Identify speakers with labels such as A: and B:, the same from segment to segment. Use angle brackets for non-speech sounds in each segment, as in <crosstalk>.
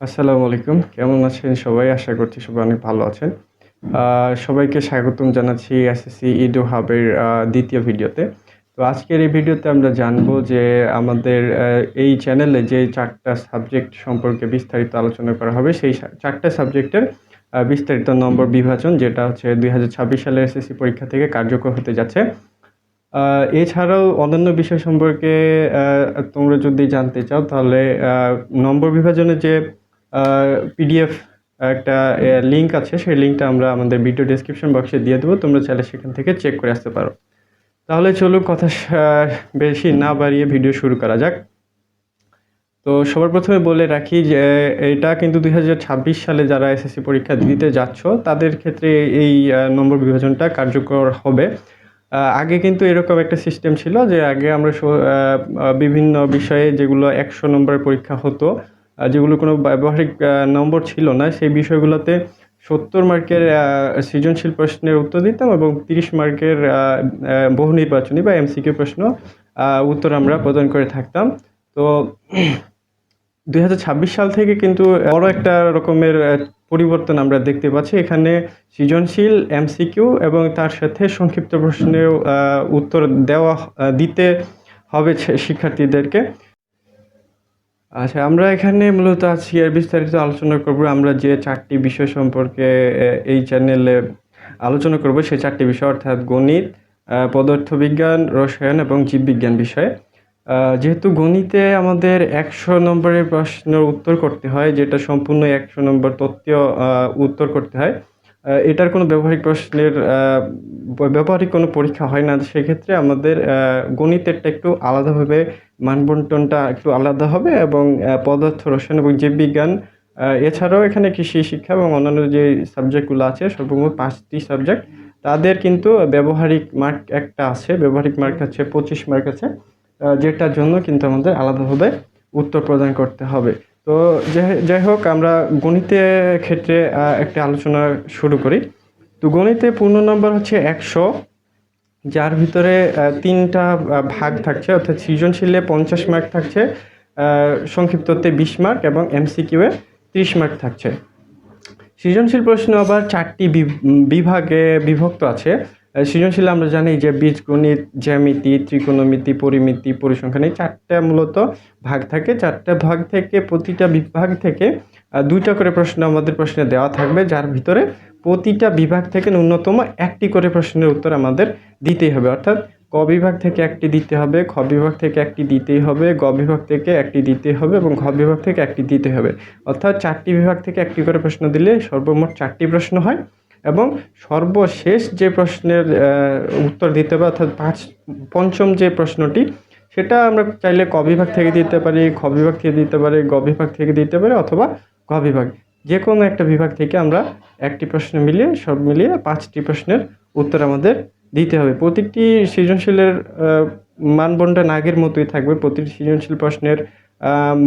A: আসসালামু আলাইকুম। কেমন আছেন সবাই? আশা করছি সবাই অনেক ভালো আছেন। সবাইকে স্বাগতম জানাচ্ছি এসএসসি ইডো হাবের দ্বিতীয় ভিডিওতে। তো আজকের এই ভিডিওতে আমরা জানব যে আমাদের এই চ্যানেলে যে চারটা সাবজেক্ট সম্পর্কে বিস্তারিত আলোচনা করা হবে, সেই চারটা সাবজেক্টের বিস্তারিত নম্বর বিভাজন, যেটা হচ্ছে দুই হাজার ছাব্বিশ সালের এসএসসি পরীক্ষা থেকে কার্যকর হতে যাচ্ছে। এছাড়াও অন্যান্য বিষয় সম্পর্কে তোমরা যদি জানতে চাও, তাহলে নম্বর বিভাজনের যে পিডিএফ একটা লিংক আছে, সেই লিঙ্কটা আমরা আমাদের ভিডিও ডেসক্রিপশন বক্সে দিয়ে দেবো, তোমরা চাইলে সেখান থেকে চেক করে আসতে পারো। তাহলে চলো কথা বেশি না বাড়িয়ে ভিডিও শুরু করা যাক। তো সবার প্রথমে বলে রাখি যে, এটা কিন্তু দুই হাজার ছাব্বিশ সালে যারা এসএসসি পরীক্ষা দিতে যাচ্ছ, তাদের ক্ষেত্রে এই নম্বর বিভাজনটা কার্যকর হবে। আগে কিন্তু এরকম একটা সিস্টেম ছিল যে, আগে আমরা বিভিন্ন বিষয়ে যেগুলো একশো নম্বরের পরীক্ষা হতো যেগুলো কোনো ব্যবহারিক নম্বর ছিল না সেই বিষয়গুলোতে সত্তর মার্কের সৃজনশীল প্রশ্নের উত্তর দিতাম এবং তিরিশ মার্কের বহু নির্বাচনী বা এমসিকিউ প্রশ্ন উত্তর আমরা প্রদান করে থাকতাম। তো <clears throat> দু হাজার ছাব্বিশ সাল থেকে কিন্তু বড় একটা রকমের পরিবর্তন আমরা দেখতে পাচ্ছি। এখানে সৃজনশীল এমসিকিউ এবং তার সাথে সংক্ষিপ্ত প্রশ্নেও আহ, উত্তর দেওয়া দিতে হবে শিক্ষার্থীদেরকে। আচ্ছা আমরা এখানে মূলত আজকে এর বিস্তারিত আলোচনা করব। আমরা যে চারটি বিষয় সম্পর্কে এই চ্যানেলে আলোচনা করব সেই চারটি বিষয় অর্থাৎ গণিত পদার্থবিজ্ঞান, রসায়ন এবং জীববিজ্ঞান বিষয়ে। যেহেতু গণিতে আমাদের একশো নম্বরের প্রশ্নের উত্তর করতে হয়, যেটা সম্পূর্ণ একশো নম্বর তত্ত্বীয় উত্তর করতে হয় এটার কোনো ব্যবহারিক প্রশ্নের ব্যবহারিক কোনো পরীক্ষা হয় না। সেক্ষেত্রে আমাদের গণিতেরটা একটু আলাদাভাবে মানবন্টনটা একটু আলাদা হবে এবং পদার্থ রসায়ন এবং জীববিজ্ঞান এছাড়াও এখানে কৃষি শিক্ষা এবং অন্যান্য যে সাবজেক্টগুলো আছে, সর্বমোট পাঁচটি সাবজেক্ট, তাদের কিন্তু ব্যবহারিক মার্ক একটা আছে, ব্যবহারিক মার্ক আছে পঁচিশ মার্ক আছে যেটার জন্য কিন্তু আমাদের আলাদাভাবে উত্তর প্রদান করতে হবে। তো যাই- হোক, আমরা গণিতের ক্ষেত্রে একটা আলোচনা শুরু করি। তো গণিতে পূর্ণ নম্বর হচ্ছে একশো, যার ভিতরে তিনটা ভাগ থাকছে, অর্থাৎ সৃজনশীলে পঞ্চাশ মার্ক থাকছে সংক্ষিপ্ততে বিশ মার্ক এবং এমসিকিউয়ে ত্রিশ মার্ক থাকছে। সৃজনশীল প্রশ্ন আবার চারটি বিভাগে বিভক্ত আছে। সৃজনশীল আমরা জানি যে বীজগণিত, জ্যামিতি, ত্রিকোণমিতি, পরিমিতি, পরিসংখ্যান এই চারটা মূলত ভাগ থাকে, চারটা ভাগ থেকে প্রতিটা বিভাগ থেকে দুইটা করে প্রশ্ন আমাদের প্রশ্নে দেওয়া থাকবে, যার ভিতরে প্রতিটা বিভাগ থেকে ন্যূনতম একটি করে প্রশ্নের উত্তর আমাদের দিতেই হবে। অর্থাৎ ক বিভাগ থেকে একটি দিতে হবে, খ বিভাগ থেকে একটি দিতেই হবে, গ বিভাগ থেকে একটি দিতে হবে এবং ঘ বিভাগ থেকে একটি দিতে হবে। অর্থাৎ চারটি বিভাগ থেকে একটি করে প্রশ্ন দিলে সর্বমোট চারটি প্রশ্ন হয়। এবং সর্বশেষ যে প্রশ্নের উত্তর দিতে হবে অর্থাৎ পাঁচ পঞ্চম যে প্রশ্নটি সেটা আমরা চাইলে ক বিভাগ থেকে দিতে পারি খ বিভাগ থেকে দিতে পারি গ বিভাগ থেকে দিতে পারি অথবা ঘ বিভাগ। যে কোনো একটা বিভাগ থেকে আমরা একটি প্রশ্ন মিলিয়ে সব মিলিয়ে পাঁচটি প্রশ্নের উত্তর আমাদের দিতে হবে। প্রতিটি সৃজনশীলের আহ, মানবন্টন আগের মতোই থাকবে। প্রতিটি সৃজনশীল প্রশ্নের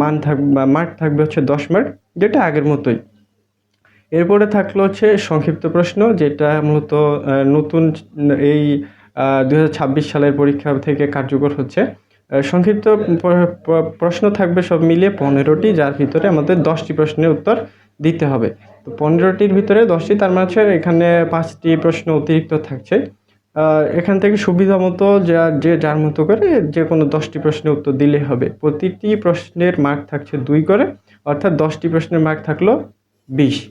A: মান থাকবে মার্ক থাকবে হচ্ছে দশ মার্ক যেটা আগের মতোই। এরপরে থাকল হচ্ছে সংক্ষিপ্ত প্রশ্ন, যেটা মূলত নতুন, এই দু হাজার ছাব্বিশ সালের পরীক্ষা থেকে কার্যকর হচ্ছে। সংক্ষিপ্ত প্র- প্র- প্রশ্ন থাকবে সব মিলিয়ে পনেরোটি, যার ভিতরে আমাদের দশটি প্রশ্নের উত্তর দিতে হবে। তো পনেরোটির ভিতরে দশটি, তার হচ্ছে এখানে পাঁচটি প্রশ্ন অতিরিক্ত থাকছে। এখান থেকে সুবিধা মতো যা, যে যার মতো করে যে কোনো দশটি প্রশ্নের উত্তর দিলে হবে। প্রতিটি প্রশ্নের মার্ক থাকছে দুই করে, অর্থাৎ দশটি প্রশ্নের মার্ক থাকল বিশ।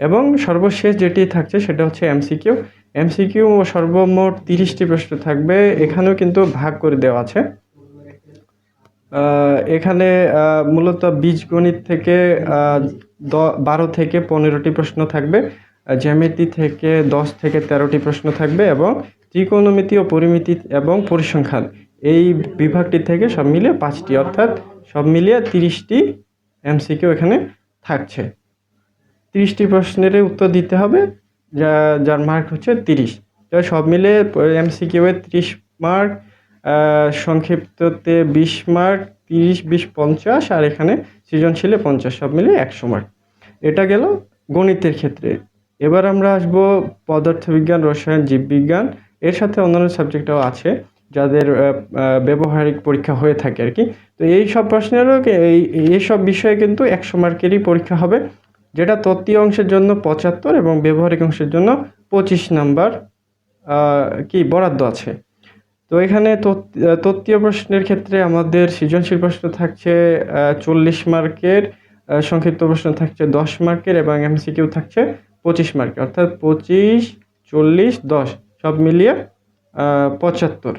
A: এবং সর্বশেষ যেটি থাকছে সেটা হচ্ছে এমসিকিউ এমসিকিউ ও সর্বমোট তিরিশটি প্রশ্ন থাকবে, এখানেও কিন্তু ভাগ করে দেওয়া আছে। এখানে মূলত বীজগণিত থেকে দ- বারো থেকে পনেরোটি প্রশ্ন থাকবে জ্যামিতি থেকে দশ থেকে তেরোটি প্রশ্ন থাকবে এবং ত্রিকোণমিতি ও পরিমিতি এবং পরিসংখ্যান। এই বিভাগটি থেকে সব মিলিয়ে পাঁচটি, অর্থাৎ সব মিলিয়ে তিরিশটি এমসিকিউ এখানে থাকছে। তিরিশটি প্রশ্নের উত্তর দিতে হবে, যা, যার মার্ক হচ্ছে তিরিশ। তো সব মিলে এমসিকিউ এ ত্রিশ মার্ক সংক্ষিপ্ততে বিশ মার্ক তিরিশ, বিশ, পঞ্চাশ, আর এখানে সৃজনশীলে পঞ্চাশ, সব মিলে একশো মার্ক এটা গেল গণিতের ক্ষেত্রে। এবার আমরা আসব পদার্থবিজ্ঞান, রসায়ন, জীববিজ্ঞান। এর সাথে অন্যান্য সাবজেক্টও আছে, যাদের ব্যবহারিক পরীক্ষা হয়ে থাকে আর কি। তো এই সব প্রশ্নেরও এই এইসব বিষয়ে কিন্তু একশো মার্কেরই পরীক্ষা হবে। যেটা তত্ত্বীয় অংশের জন্য পঁচাত্তর এবং ব্যবহারিক অংশের জন্য পঁচিশ নাম্বার কি বরাদ্দ আছে। তো এখানে তত্ত্বীয় প্রশ্নের ক্ষেত্রে আমাদের সৃজনশীল প্রশ্ন থাকছে চল্লিশ মার্কের সংক্ষিপ্ত প্রশ্ন থাকছে দশ মার্কের এবং এমসিকিউ থাকছে পঁচিশ মার্কের অর্থাৎ পঁচিশ, চল্লিশ, দশ, সব মিলিয়ে পঁচাত্তর।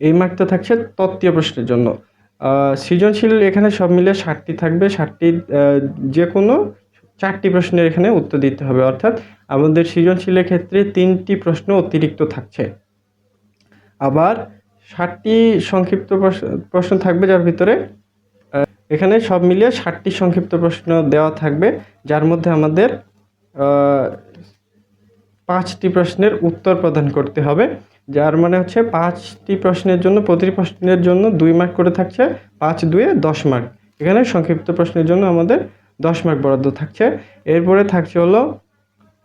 A: এই মার্কটা থাকছে তত্ত্বীয় প্রশ্নের জন্য। সৃজনশীল এখানে সব মিলিয়ে ষাটটি থাকবে। ষাটটি যে কোনো চারটি প্রশ্নের এখানে উত্তর দিতে হবে। অর্থাৎ আমাদের সৃজনশীলের ক্ষেত্রে তিনটি প্রশ্ন অতিরিক্ত থাকছে। আবার ষাটটি সংক্ষিপ্ত প্রশ্ন থাকবে যার ভিতরে এখানে সব মিলিয়ে ষাটটি সংক্ষিপ্ত প্রশ্ন দেওয়া থাকবে, যার মধ্যে আমাদের পাঁচটি প্রশ্নের উত্তর প্রদান করতে হবে। যার মানে হচ্ছে পাঁচটি প্রশ্নের জন্য, প্রতিটি প্রশ্নের জন্য দুই মার্ক করে থাকছে। পাঁচ দুয়ে দশ মার্ক এখানে সংক্ষিপ্ত প্রশ্নের জন্য আমাদের দশ মার্ক বরাদ্দ থাকছে। এরপরে থাকছে হলো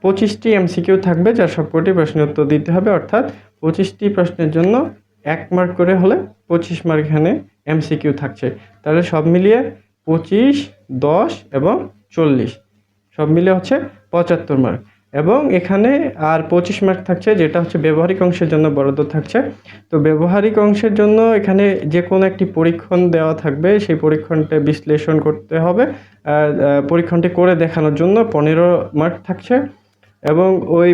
A: পঁচিশটি এমসিকিউ থাকবে, যার সবকটি প্রশ্নের উত্তর দিতে হবে। অর্থাৎ পঁচিশটি প্রশ্নের জন্য এক মার্ক করে হলে পঁচিশ মার্ক এখানে এমসিকিউ থাকছে। তাহলে সব মিলিয়ে পঁচিশ, দশ এবং চল্লিশ। সব মিলিয়ে হচ্ছে পঁচাত্তর মার্ক এবং এখানে আর পঁচিশ মার্ক থাকছে, যেটা হচ্ছে ব্যবহারিক অংশের জন্য বরাদ্দ থাকছে। তো ব্যবহারিক অংশের জন্য এখানে যে কোনো একটি পরীক্ষণ দেওয়া থাকবে, সেই পরীক্ষণটা বিশ্লেষণ করতে হবে। পরীক্ষণটি করে দেখানোর জন্য পনেরো মার্ক থাকছে। এবং ওই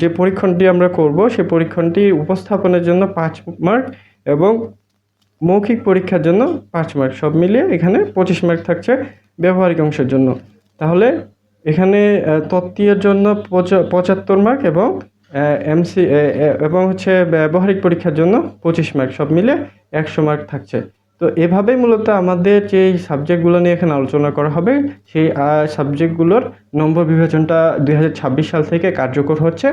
A: যে পরীক্ষণটি আমরা করব সেই পরীক্ষণটি উপস্থাপনের জন্য পাঁচ মার্ক এবং মৌখিক পরীক্ষার জন্য পাঁচ মার্ক সব মিলিয়ে এখানে পঁচিশ মার্ক থাকছে ব্যবহারিক অংশের জন্য। তাহলে এখানে তত্ত্বীয়ের জন্য পঁচা- পঁচাত্তর মার্ক এবং এমসি এবং হচ্ছে ব্যবহারিক পরীক্ষার জন্য পঁচিশ মার্ক সব মিলে একশো মার্ক থাকছে। তো এভাবেই মূলত আমাদের যে সাবজেক্টগুলো নিয়ে এখানে আলোচনা করা হবে, সেই সাবজেক্টগুলোর নম্বর বিভাজনটা দুই হাজার ছাব্বিশ সাল থেকে কার্যকর হচ্ছে।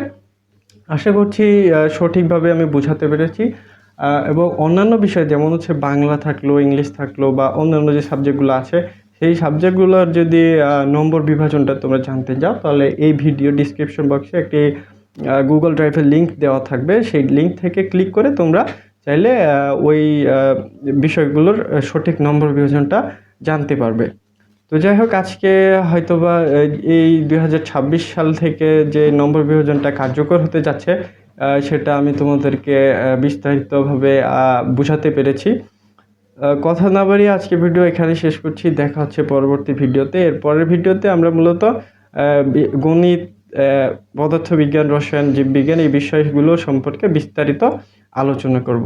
A: আশা করছি সঠিকভাবে আমি বোঝাতে পেরেছি। এবং অন্যান্য বিষয় যেমন হচ্ছে বাংলা থাকল, ইংলিশ থাকল বা অন্যান্য যে সাবজেক্টগুলো আছে সেই সাবজেক্টগুলোর যদি নম্বর বিভাজনটা তোমরা জানতে চাও তাহলে এই ভিডিও ডিসক্রিপশন বক্সে একটি গুগল ড্রাইভের লিঙ্ক দেওয়া থাকবে। সেই লিঙ্ক থেকে ক্লিক করে তোমরা চাইলে ওই বিষয়গুলোর সঠিক নম্বর বিভাজনটা জানতে পারবে। তো যাই হোক, আজকে হয়তোবা এই দু হাজার ছাব্বিশ সাল থেকে যে নম্বর বিভাজনটা কার্যকর হতে যাচ্ছে সেটা আমি তোমাদেরকে বিস্তারিতভাবে বোঝাতে পেরেছি। কথা না বাড়িয়ে আজকে ভিডিও এখানে শেষ করছি। দেখা হচ্ছে পরবর্তী ভিডিওতে এর পরের ভিডিওতে আমরা মূলত গণিত পদার্থবিজ্ঞান, রসায়ন, জীববিজ্ঞান এই বিষয়গুলো সম্পর্কে বিস্তারিত আলোচনা করব।